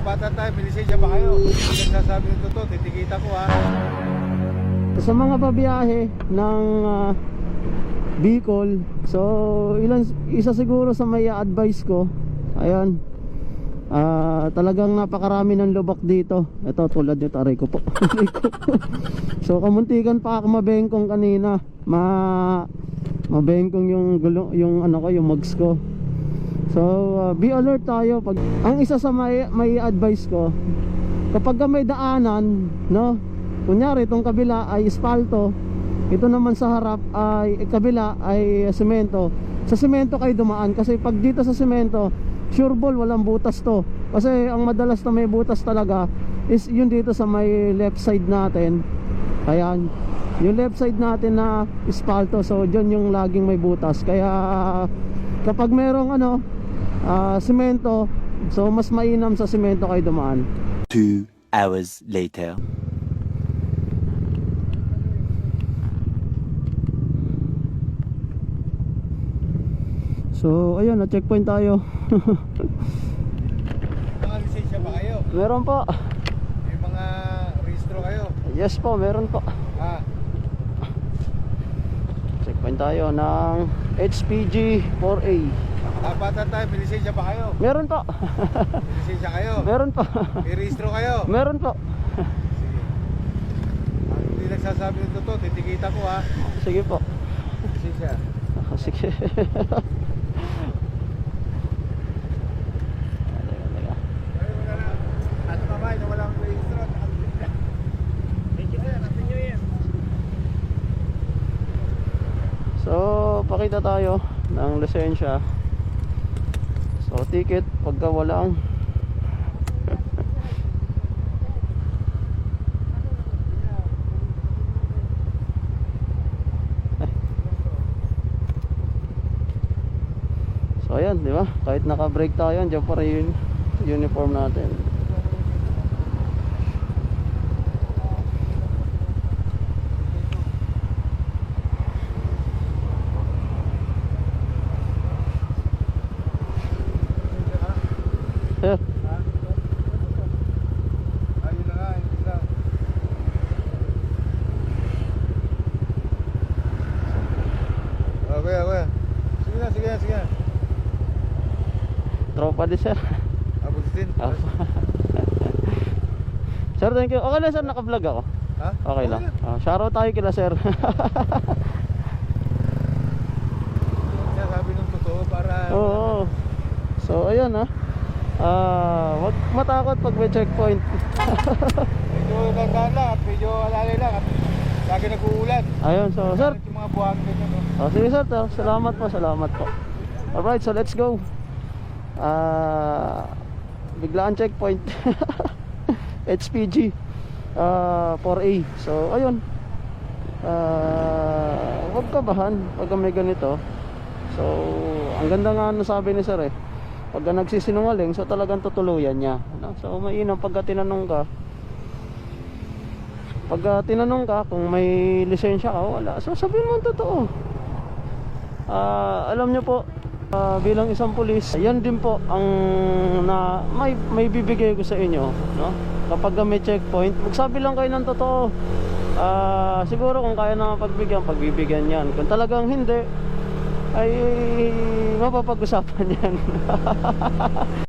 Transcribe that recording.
bata tayo, may lisensya ba kayo? Nagsasabi ng totoo, titikita ko ha. Sa mga babiyahe ng ah, Bicol, so ilan isa siguro sa may advice ko. Ayan. Ah, talagang napakarami ng lubak dito. Ito tulad nito aray ko po. So kamuntikan pa ako mabengkong kanina. Ma mabengkong yung gulo, yung ano ko, yung mugs ko. So ah, be alert tayo pag ang isa sa may may advice ko kapag ka may daanan, no? Kunyari itong kabila ay espalto, ito naman sa harap ay eh, kabila ay semento. Sa semento kayo dumaan kasi pag dito sa semento, sure ball walang butas to. Kasi ang madalas na may butas talaga is yun dito sa may left side natin. Ayan. Yung left side natin na espalto, so dyan yung laging may butas. Kaya kapag merong ano, ah, semento, so mas mainam sa semento kayo dumaan. Two hours later. So ayun, na-checkpoint tayo. Mga lisensya ba kayo? meron po. May mga registro kayo? Yes po, meron po. Ha? Tayo ng HPG 4A. Ah, bata tayo, may lisensya ba kayo? Meron po. May lisensya kayo? meron po. May registro kayo? meron po. Sige. Ah, hindi nagsasabi ng totoo, titikita ko ha. Sige po. Lisensya. Ah, Sige. Teka, teka. Ay, wala na. Ano mamay na walang registro? Thank you sir, happy new year. So, pakita tayo ng lisensya. So, ticket pagka walang So, ayan, di ba? Kahit naka-break tayo, andyan pa rin yung uniform natin. Sir, lang. Kuya, kuya. Sige na, sige na, sige na. tropa din sir. Abot din. Ah. sir, thank you. Okay lang sir, naka-vlog ako. Ha? Okay lang. Ah, shoutout tayo kila sir. Sabi ng totoo para... Oo. So, ayun ah. Ah, wag matakot pag may checkpoint. Medyo gandaan lang at medyo alalay lang at lagi nag-uulan. Ayun, so sir. Yung mga buhang ganyan, no? Oh, sige sir, to. salamat po, salamat po. Alright, so let's go. Ah, biglaan checkpoint. HPG ah 4A. So, ayun. Ah, wag kabahan pag may ganito. So, ang ganda nga ano sabi ni sir eh. Pag nagsisinungaling, so talagang tutuluyan niya. No? So, mainam pagka tinanong ka, pag tinanong ka kung may lisensya ka, wala. So, sabihin mo ang totoo. Ah, alam niyo po, ah, bilang isang pulis, yan din po ang na may may bibigay ko sa inyo, no? Kapag may checkpoint, magsabi lang kayo ng totoo. Ah, siguro kung kaya naman pagbigyan, pagbibigyan 'yan. Kung talagang hindi, ay mapapag-usapan 'yan.